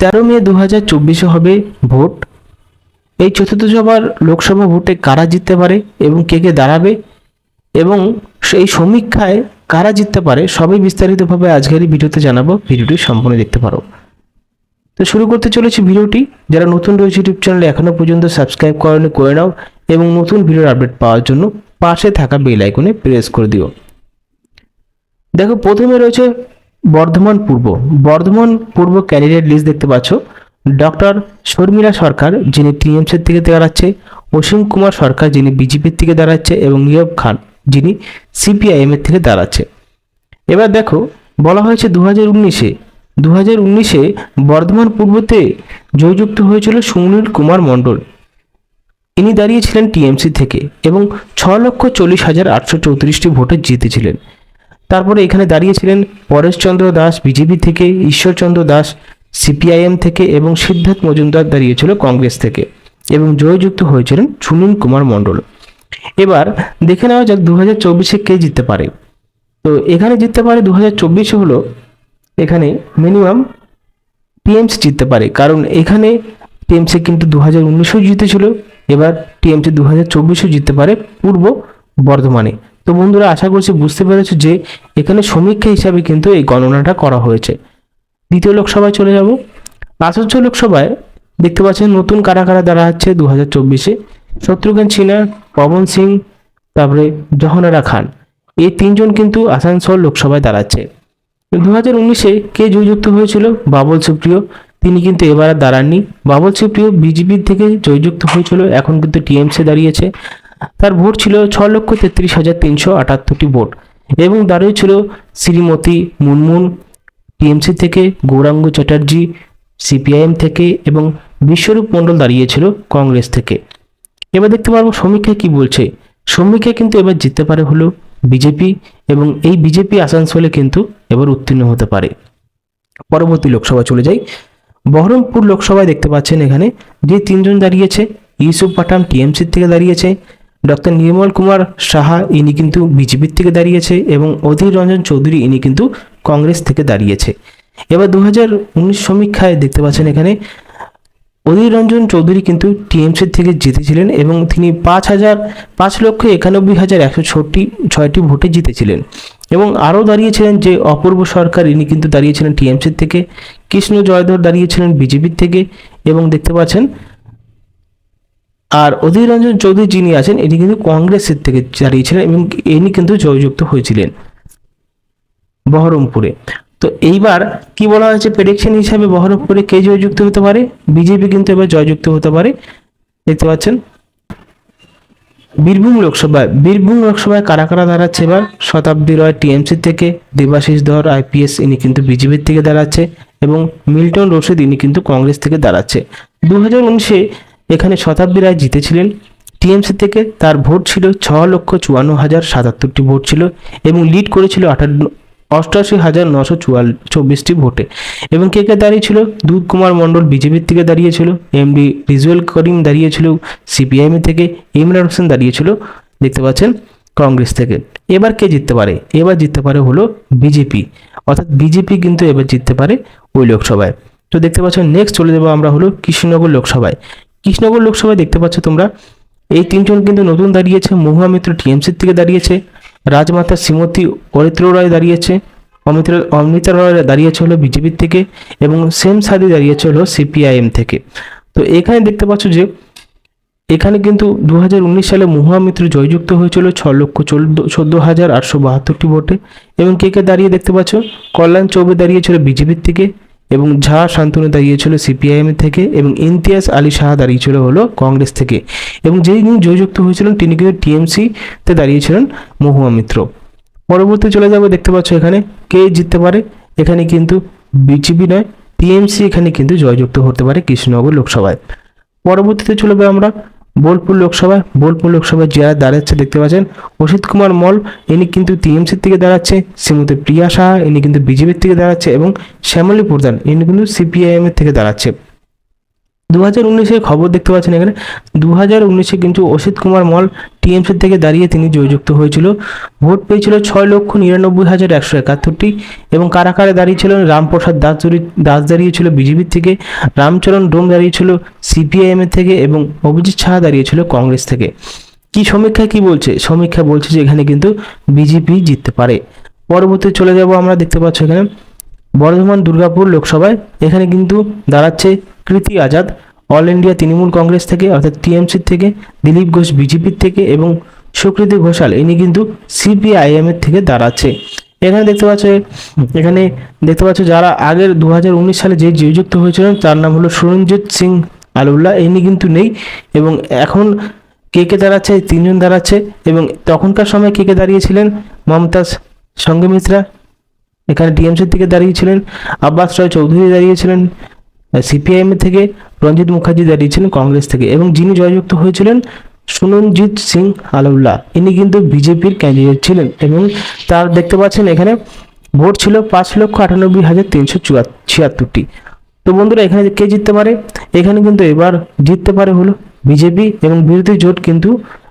তেরো মে দু হাজার চব্বিশে হবে ভোট। এই চতুর্থ সভার লোকসভা ভোটে কারা জিততে পারে এবং কে কে দাঁড়াবে এবং সেই সমীক্ষায় কারা জিততে পারে সবই বিস্তারিতভাবে আজকের এই ভিডিওতে জানাব। ভিডিওটি সম্পূর্ণ দেখতে পারো। তো শুরু করতে চলেছি ভিডিওটি। যারা নতুন রয়েছে ইউটিউব চ্যানেলে এখনও পর্যন্ত সাবস্ক্রাইব করেনি, করে নাও এবং নতুন ভিডিওর আপডেট পাওয়ার জন্য পাশে থাকা বেল আইকনে প্রেস করে দিও। দেখো, প্রথমে রয়েছে বর্ধমান পূর্ব। বর্ধমান পূর্ব ক্যান্ডিডেট লিস্ট দেখতে পাচ্ছ। ডক্টর শর্মিলা সরকার, যিনি টিএমসির থেকে দাঁড়াচ্ছে, অসীম কুমার সরকার, যিনি বিজেপির থেকে দাঁড়াচ্ছে, এবং নিয়ব খান, যিনি সিপিআইএম এর থেকে দাঁড়াচ্ছে। এবার দেখো, বলা হয়েছে দু হাজার উনিশে। দু হাজার উনিশে বর্ধমান পূর্বতে জয়যুক্ত হয়েছিল সুনীল কুমার মণ্ডল। ইনি দাঁড়িয়েছিলেন টিএমসি থেকে এবং ছ লক্ষ চল্লিশ হাজার আটশো চৌত্রিশটি ভোটে জিতেছিলেন। তারপরে এখানে দাঁড়িয়েছিলেন পরেশচন্দ্র দাস, বিজেপি থেকে, ঈশ্বরচন্দ্র দাস, সিপিআইএম থেকে এবং সিদ্ধার্থ মজুমদার দাঁড়িয়েছিল কংগ্রেস থেকে এবং জয়যুক্ত হয়েছিলেন সুনীল কুমার মণ্ডল। এবার দেখে নেওয়া যাক দু হাজার চব্বিশে কে জিততে পারে। তো এখানে জিততে পারে দু হাজার চব্বিশে হলো এখানে মিনিমাম টিএমসি জিততে পারে। কারণ এখানে টিএমসি কিন্তু দু হাজার উনিশেও জিতেছিল, এবার টিএমসি দু হাজার চব্বিশেও জিততে পারে পূর্ব বর্ধমানে। তো বন্ধুরা, আশা করছি বুঝতে পেরেছ যে এখানে সমীক্ষা হিসাবে কিন্তু এই গণনাটা করা হয়েছে। দ্বিতীয় লোকসভায় চলে যাব। আসানসোল লোকসভায় দেখতে পাচ্ছেন নতুন কারা কারা দাঁড়া হচ্ছে দু হাজার চব্বিশে। শত্রুঘ্ন সিনহা, পবন সিং, তারপরে জহনারা খান। এই তিনজন কিন্তু আসানসোল লোকসভায় দাঁড়াচ্ছে। দু হাজার উনিশে কে জয়যুক্ত হয়েছিল? বাবল সুপ্রিয়। তিনি কিন্তু এবার আর দাঁড়াননি। বাবল সুপ্রিয় বিজেপির থেকে জয়যুক্ত হয়েছিল, এখন কিন্তু টিএমসি দাঁড়িয়েছে। তার ভোট ছিল ছ লক্ষ তেত্রিশ হাজার তিনশো আটাত্তরটি ভোট। এবং দাঁড়িয়ে ছিল শ্রীমতী মুনমুন, টিএমসি থেকে গৌরাঙ্গ চ্যাটার্জি, সিপিআইএম থেকে এবং বিশ্বরূপ মণ্ডল দাঁড়িয়েছিল কংগ্রেস থেকে। এবার দেখতে পারব সমীক্ষায় কি বলছে। সমীক্ষায় কিন্তু এবার জিততে পারে হলো বিজেপি এবং এই বিজেপি আসানসোলে কিন্তু এবার উত্তীর্ণ হতে পারে। পরবর্তী লোকসভা চলে যাই। বহরমপুর লোকসভায় দেখতে পাচ্ছেন এখানে যে তিনজন দাঁড়িয়েছে, ইউসুফ পাঠান টিএমসির থেকে দাঁড়িয়েছে ডক্টর নির্মল কুমার সাহা ইনি কিন্তু বিজেপির থেকে দাঁড়িয়েছে এবং অধীর রঞ্জন চৌধুরী ইনি কিন্তু কংগ্রেস থেকে দাঁড়িয়েছে। এবার দু হাজার উনিশ সমীক্ষায় দেখতে পাচ্ছেন এখানে, অধীর রঞ্জন চৌধুরী কিন্তু টিএমসির থেকে জিতেছিলেন এবং তিনি পাঁচ হাজার পাঁচ লক্ষ একানব্বই হাজার একশো ছটি ছয়টি ভোটে জিতেছিলেন। এবং আরও দাঁড়িয়েছিলেন যে অপূর্ব সরকার ইনি কিন্তু দাঁড়িয়েছিলেন টিএমসির থেকে, কৃষ্ণ জয়ধর দাঁড়িয়েছিলেন বিজেপির থেকে এবং দেখতে পাচ্ছেন আর অধীর রঞ্জন চৌধুরী যিনি আছেন ইনি কিন্তু কংগ্রেসের থেকে দাঁড়িয়েছিলেন এবং ইনি কিন্তু জয়যুক্ত হয়েছিলেন বহরমপুরে। তো এইবার কি বলা হয়েছে প্রেডিকশন হিসাবে বহরমপুরে কে জয়যুক্ত হতে পারে? বিজেপি কিন্তু এবার জয়যুক্ত হতে পারে। দেখতে পাচ্ছেন, বীরভূম লোকসভায় বীরভূম লোকসভায় কারা কারা দাঁড়াচ্ছে এবার? শতাব্দী রয় টিএমসি থেকে, দেবাশিস ধর, আইপিএস, ইনি কিন্তু বিজেপির থেকে দাঁড়াচ্ছে এবং মিল্টন রশিদ, ইনি কিন্তু কংগ্রেস থেকে দাঁড়াচ্ছে। দু হাজার উনিশে এখানে শতাব্দী রায় জিতেছিলেন। টিএমসি থেকে তার ভোট ছিল ছ লক্ষ চুয়ান্ন হাজার সাতাত্তরটি ভোট ছিল এবং লিড করেছিল আটান্ন অষ্টআশি হাজার নশো চুয়াল চব্বিশটি ভোটে। এবং কে কে দাঁড়িয়েছিল দুধ কুমার মণ্ডল বিজেপির থেকে দাঁড়িয়েছিল এমডি রিজুয়াল করিম দাঁড়িয়েছিল সিপিআইএম থেকে। ইমরান হোসেন দাঁড়িয়েছিল দেখতে পাচ্ছেন কংগ্রেস থেকে। এবার কে জিততে পারে? এবার জিততে পারে হলো বিজেপি। অর্থাৎ বিজেপি কিন্তু এবার জিততে পারে ওই লোকসভায়। তো দেখতে পাচ্ছ নেক্সট চলে যাব আমরা হলো কৃষ্ণনগর লোকসভায়। কৃষ্ণনগর লোকসভায় দেখতে পাচ্ছ তোমরা। এই তিনজন কিন্তু নতুন দাঁড়িয়েছে। মহুয়া মিত্র টিএমসির থেকে দাঁড়িয়েছে। রাজমাতা শ্রীমতী অরিত্র রায় দাঁড়িয়েছে। অমিত্র, অমিতা রায় দাঁড়িয়েছে হলো বিজেপির থেকে এবং সেম সাদি দাঁড়িয়েছে হলো সিপিআইএম থেকে। তো এখানে দেখতে পাচ্ছ যে, এখানে কিন্তু দু হাজার উনিশ সালে মহুয়া মিত্র জয়যুক্ত হয়েছিল ছ লক্ষ চোদ্দ হাজার আটশো বাহাত্তরটি ভোটে। এবং কে কে দাঁড়িয়ে দেখতে পাচ্ছ? কল্যাণ চৌবে দাঁড়িয়েছিল বিজেপির থেকে। এবং ঝা শান্তনু দাঁড়িয়েছিল সিপিআইএম থেকে এবং ইমতিয়াজ আলী শাহ দাঁড়িয়েছিল হলো কংগ্রেস থেকে। এবং যেই যিনি জয়যুক্ত হয়েছিলেন, তিনি কিন্তু টিএমসিতে দাঁড়িয়েছিলেন মহুয়া মিত্র। পরবর্তী চলে যাব, দেখতে পাচ্ছ এখানে কে জিততে পারে। এখানে কিন্তু বিজেপি নয়, টিএমসি এখানে কিন্তু জয়যুক্ত হতে পারে কৃষ্ণনগর লোকসভায়। পরবর্তীতে চলে যাব আমরা বোলপুর লোকসভায় বোলপুর লোকসভায় যারা দাঁড়াচ্ছে দেখতে পাচ্ছেন, অসিত কুমার মল, ইনি কিন্তু টিএমসির থেকে দাঁড়াচ্ছে, শ্রীমতী প্রিয়া সাহা, ইনি কিন্তু বিজেপির থেকে দাঁড়াচ্ছে এবং শ্যামলী প্রধান, ইনি কিন্তু সিপিআইএম এর থেকে দাঁড়াচ্ছে। দু হাজার উনিশের খবর দেখতে পাচ্ছেন এখানে। দু হাজার উনিশে কিন্তু অসিত কুমার মল টিএমসি থেকে দাঁড়িয়ে তিনি জয়যুক্ত হয়েছিল। ভোট পেয়েছিল ছয় লক্ষ নিরানব্বই হাজার একশো একাত্তরটি এবং কারা কারা দাঁড়িয়েছিলেন রামপ্রসাদ দাস দাস দাঁড়িয়েছিল বিজেপির থেকে, রামচরণ ডোম দাঁড়িয়েছিল সিপিআইএম এর থেকে এবং অভিজিৎ সাহা দাঁড়িয়েছিল কংগ্রেস থেকে। কি সমীক্ষা, কি বলছে? সমীক্ষা বলছে যে এখানে কিন্তু বিজেপি জিততে পারে। পরবর্তী চলে যাব আমরা, দেখতে পাচ্ছি এখানে। বর্ধমান দুর্গাপুর লোকসভায় এখানে কিন্তু দাঁড়াচ্ছে কৃতি আজাদ, অল ইন্ডিয়া তৃণমূল কংগ্রেস থেকে, অর্থাৎ টিএমসির থেকে, দিলীপ ঘোষ বিজেপির থেকে এবং সুকৃতি ঘোষাল, ইনি কিন্তু সিপিআইএম এর থেকে দাঁড়াচ্ছে। এখানে দেখতে পাচ্ছ, এখানে দেখতে পাচ্ছ যারা আগের দুহাজার উনিশ সালে যে জয়যুক্ত হয়েছিলেন, তার নাম হলো সুরঞ্জিত সিং আলুল্লাহ, ইনি কিন্তু নেই এবং এখন কে কে দাঁড়াচ্ছে, তিনজন দাঁড়াচ্ছে এবং তখনকার সময় কে কে দাঁড়িয়েছিলেন? মমতাজ সঙ্গে সঙ্গমিত্রা এখানে টিএমসির থেকে দাঁড়িয়েছিলেন, আব্বাস রায় চৌধুরী দাঁড়িয়েছিলেন সিপিআইএম থেকে রঞ্জিত মুখার্জি দাঁড়িয়েছিলেন কংগ্রেস থেকে এবং যিনি জয়যুক্ত হয়েছিলেন সুননজিৎ সিং আলাউল্লাহ ইনি কিন্তু বিজেপির ক্যান্ডিডেট ছিলেন এবং তার দেখতে পাচ্ছেন এখানে ভোট ছিল পাঁচ লক্ষ আটানব্বই হাজার তিনশো ছিয়াত্তরটি। তো বন্ধুরা, এখানে কে জিততে পারে? এখানে কিন্তু এবার জিততে পারে হলো বিজেপি এবং বিরোধী জোট কিন্তু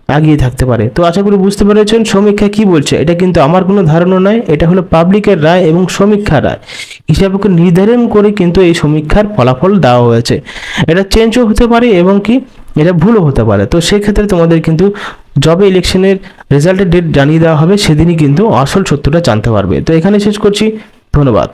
এগিয়ে থাকতে পারে। তো আশা করি বুঝতে পেরেছেন সমীক্ষা কি বলছে। এটা কিন্তু আমার কোনো ধারণা নয়, এটা হলো পাবলিকের রায় এবং সমীক্ষার রায়। হিসাবকে নির্ধারণ করে কিন্তু এই সমীক্ষার ফলাফল দেওয়া হয়েছে। এটা চেঞ্জও হতে পারে এবং কি এটা ভুলও হতে পারে। তো সেক্ষেত্রে তোমাদের কিন্তু যবে ইলেকশনের রেজাল্টের ডেট জানিয়ে দেওয়া হবে, সেদিনই কিন্তু আসল সত্যটা জানতে পারবে। তো এখানে শেষ করছি। ধন্যবাদ।